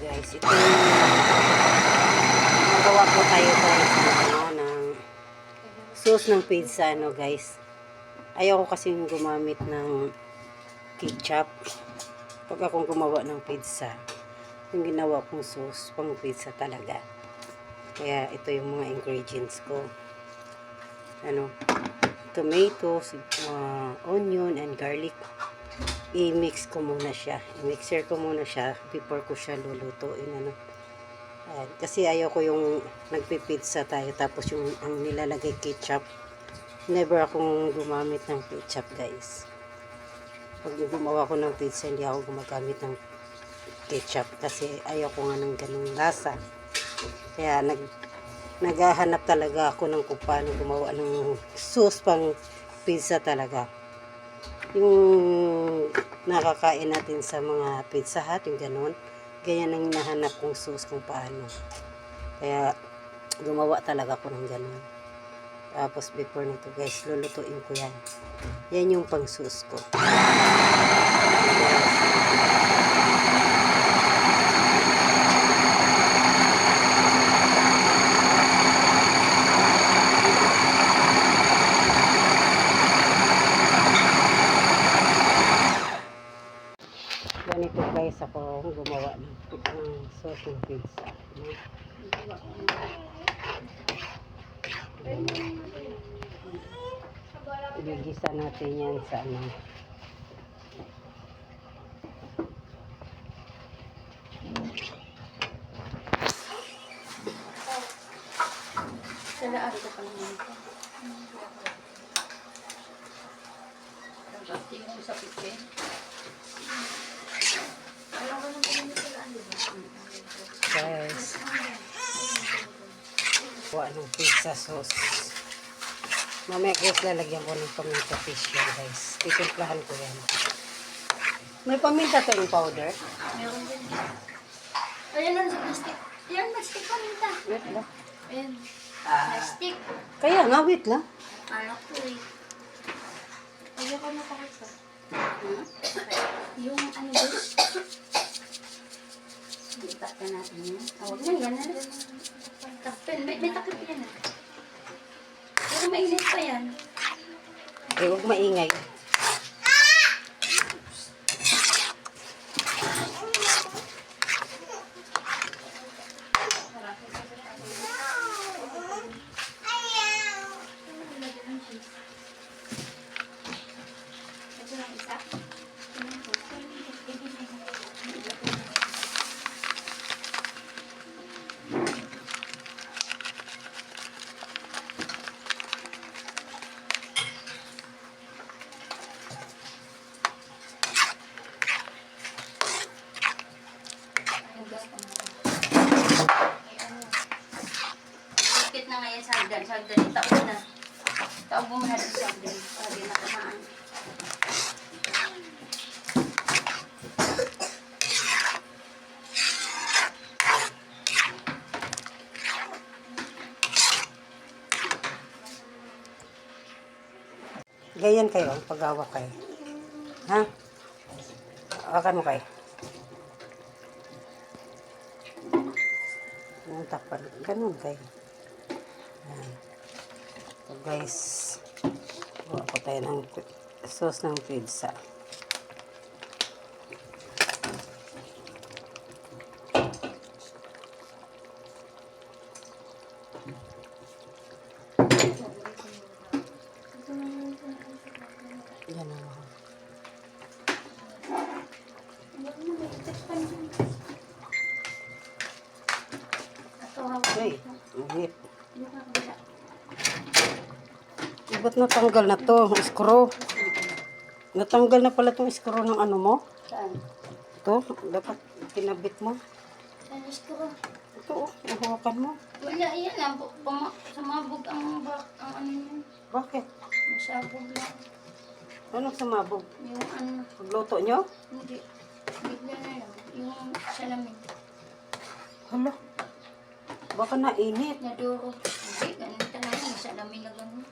guys. Ito magawa po tayo guys ano, ng sauce ng pizza, ano guys. Ayaw ko kasing gumamit ng ketchup pag akong gumawa ng pizza. Yung ginawa kong sauce, pang pizza talaga. Kaya ito yung mga ingredients ko. Ano, tomatoes, uh, onion, and garlic. I-mix ko muna siya. I-mixer ko muna siya before ko siya lulutuin. Ano. Ayan. Kasi ayaw ko yung nagpipizza tayo tapos yung ang nilalagay ketchup. Never akong gumamit ng ketchup guys. Pag gumawa ko ng pizza, hindi ako gumagamit ng ketchup kasi ayaw ko nga ng ganung lasa. Kaya nag naghahanap talaga ako ng kung paano gumawa ng sauce pang pizza talaga. Yung nakakain natin sa mga pizza hut, yung ganun. Ganyan ang hinahanap kong sauce kung paano. Kaya gumawa talaga ako ng ganun. Tapos before nito guys, lulutuin ko yan. Yan yung pang sauce ko. Ganito guys ako gumawa ng, ng sauce ng pizza. Igigisa natin yan sa ano. Sala ari ka pala. Tingin mo sa piche. Guys. Gawa ng pizza sauce. Mamaya guys, lalagyan ko ng paminta fish yan guys. Titimplahan ko yan. May paminta to yung powder? Meron din. Ayan lang sa plastic. Ayan, plastic pa nita. Wait lang. Ayan. Plastic. Kaya nga, wait lang. Ano ko eh. Ayaw ko na pakita. Yung ano ba? Lipat ka natin yan. Ah, Huwag na, yan na. Takpin. May, may takip yan ah. Pero mainit pa yan. Eh, huwag maingay. Ito lang isa. Ikit na ngayon sa hagdan. Sa hagdan, itaon na. Taon mo na sa hagdan. Para di matamaan. Ganyan kayo pag-awa kayo. Ha? Awakan mo kayo. Ang takpan. Ganun kayo. Yan. So guys, gawa ko tayo ng sauce ng pizza. Init. Eh, Ba't natanggal na to? Screw. Natanggal na pala tong screw ng ano mo? Saan? Ito, dapat pinabit mo. Saan ko? Ito, oh, nahawakan mo. Wala, yan lang. Sumabog ang, ang ano yun. Bakit? Masabog lang. Anong sumabog? Yung ano, Pagluto nyo? hindi. Bigla na lang. Yung salamin. Hala. Baka nainit. Naduro. Hindi, ganun talaga. Yung salamin na ganun.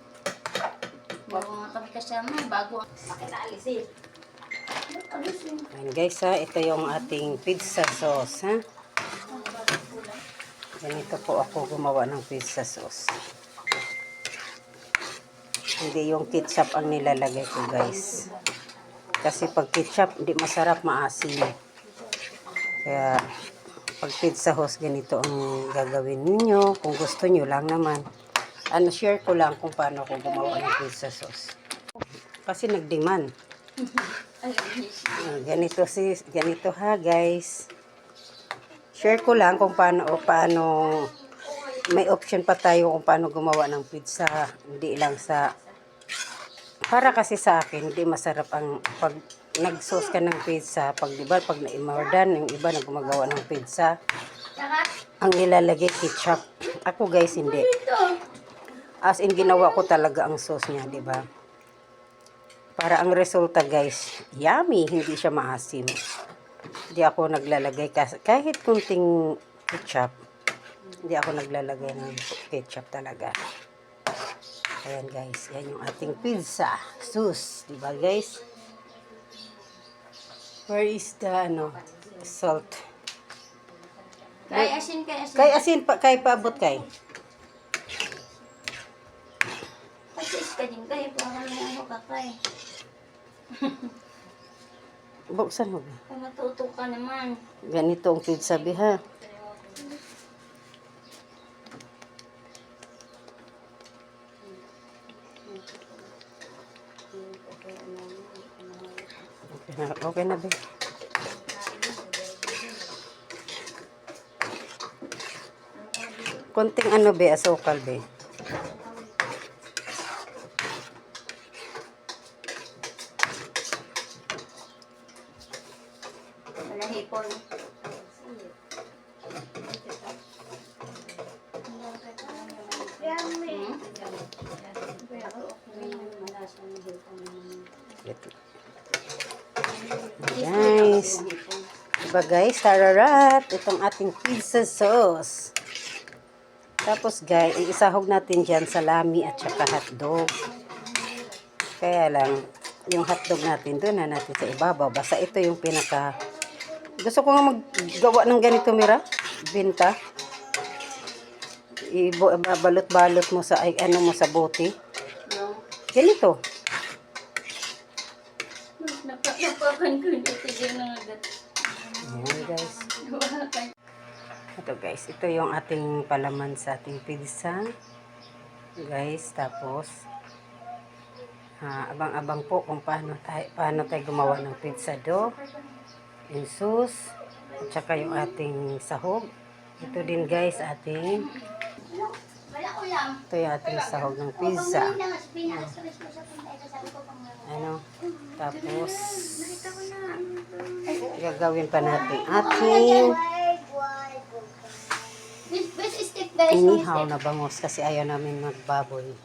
Bago nga kami kasama, bago. Bakit alisin? Bakit alisin? Ayan guys ha, ito yung ating pizza sauce ha. Ganito po ako gumawa ng pizza sauce. Hindi yung ketchup ang nilalagay ko guys. Kasi pag ketchup, hindi masarap, maasim. Kaya pag pizza sauce, ganito ang gagawin ninyo. Kung gusto nyo lang naman. Ano, share ko lang kung paano ako gumawa ng pizza sauce. Kasi nag-demand. Ah, ganito si ganito ha guys. Share ko lang kung paano o paano may option pa tayo kung paano gumawa ng pizza. Hindi lang sa para kasi sa akin, hindi masarap ang pag nag-sauce ka ng pizza, pag di ba, pag na-imordan, yung iba na gumagawa ng pizza, ang nilalagay ketchup. Ako guys, hindi. As in, ginawa ko talaga ang sauce niya, di ba? Para ang resulta, guys, yummy, hindi siya maasim. Hindi ako naglalagay, kahit kunting ketchup, hindi ako naglalagay ng ketchup talaga. Ayan guys, yan yung ating pizza sauce, di ba guys? Where is the, ano, salt? Kay asin, kay asin. Kay asin, pa, kay paabot kay. Pasis ka din kayo. Para may ano ka kay. Buksan mo ba? Matuto ka naman. Ganito ang pizza biha. Okay na, be. Konting ano be, asukal be. Wala hipon. Hmm? Guys, diba guys, tararat, itong ating pizza sauce. Tapos guys, isahog natin dyan salami at saka hotdog. Kaya lang, yung hotdog natin doon na natin sa ibabaw. Basta ito yung pinaka... Gusto ko nga maggawa ng ganito, Mira. Binta. Ibalot-balot mo sa, ay, ano mo sa bote. Ganito. Napakan ko dito din ng agad. Ayan guys. Ito guys, ito yung ating palaman sa ating pizza. Guys, tapos abang-abang po kung paano tayo, paano tayo gumawa ng pizza dough, yung sauce, at saka yung ating sahog. Ito din guys, ating, ito yung ating sahog ng pizza. Ano, tapos, gagawin pa natin ating inihaw na bangus kasi ayaw namin magbaboy.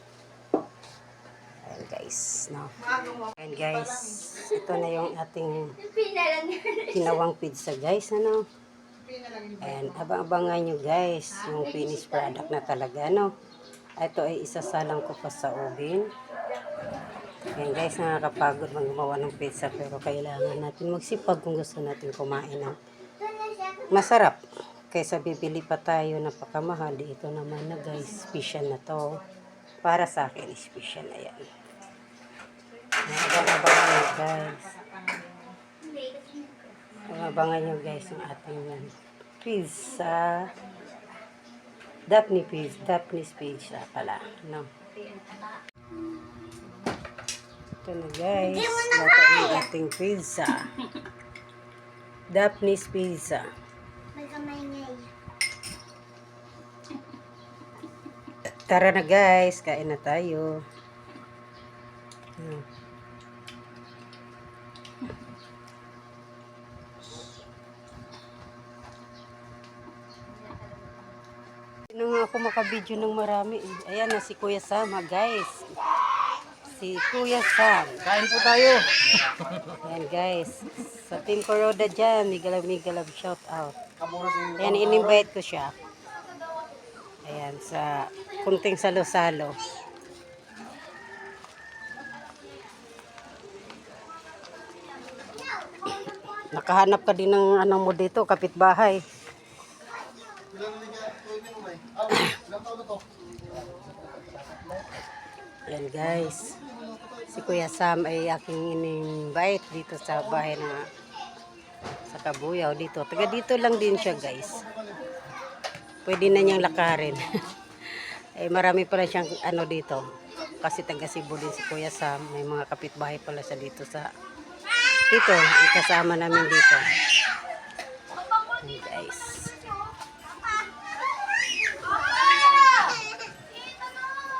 Ayan guys, no. Ayan guys, ito na yung ating ginawang pizza guys, ano. Ayan, abang-abangan nyo guys, yung finished product na talaga, no. Ito ay isasalang ko pa sa oven. Ayan guys, nakakapagod magawa ng pizza pero kailangan natin magsipag kung gusto natin kumain ng masarap. Kaysa bibili pa tayo na pakamahal, ito naman na guys, special na to. Para sa akin, special na yan. Abangan nyo guys. Abangan nyo guys yung ating yan. pizza. Daphne pizza. Daphne's pizza pala. No? Ito na guys. Lato ng ating pizza. Daphne's pizza. May kamay niya. Tara na guys, kain na tayo. Hmm. Sino nga ako makabidyo ng marami eh. Ayan na si Kuya Sam ha guys si Kuya Sam. Kain po tayo. Ayan guys, sa Team Coroda dyan, migalab-migalab shout out. Ayan, in-invite ko siya. Ayan, sa kunting salo-salo. Nakahanap ka din ng ano mo dito, kapitbahay. Ilan na to? Yan guys. Si Kuya Sam ay aking in-invite dito sa bahay na sa Kabuyaw dito. Taga dito lang din siya guys. Pwede na niyang lakarin. eh marami pala siyang ano dito. Kasi taga Cebu din si Kuya Sam. May mga kapitbahay pala siya dito sa dito. Kasama namin dito. Guys.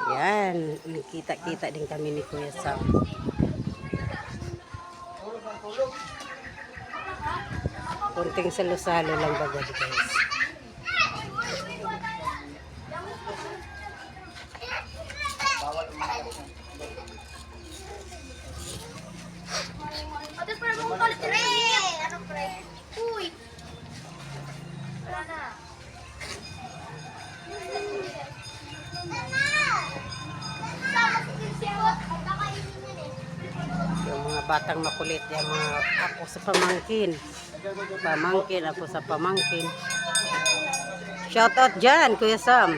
Yan, kita-kita din kami ni Kuya Sam. Kunting salo-salo lang baga guys. Batang makulit, yung mga ako sa pamangkin. Pamangkin, ako sa pamangkin. Shout out dyan, Kuya Sam.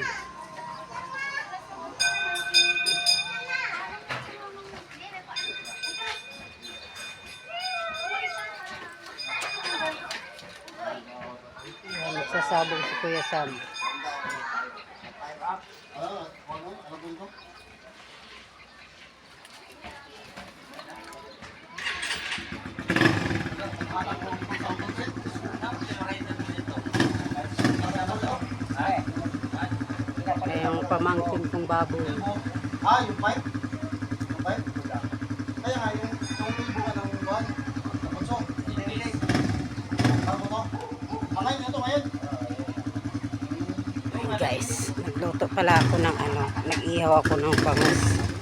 Yan, Nagsasabong si Kuya Sam. Ay, yung pamangkin kong baboy. Ah, yung pipe? Yung pipe? Kaya nga, yung yung libo ka ng buwan. Sa punso. Ano mo to? Kamay nyo to ngayon. Ay, guys, nagluto pala ako ng ano, nag-ihaw ako ng bangus.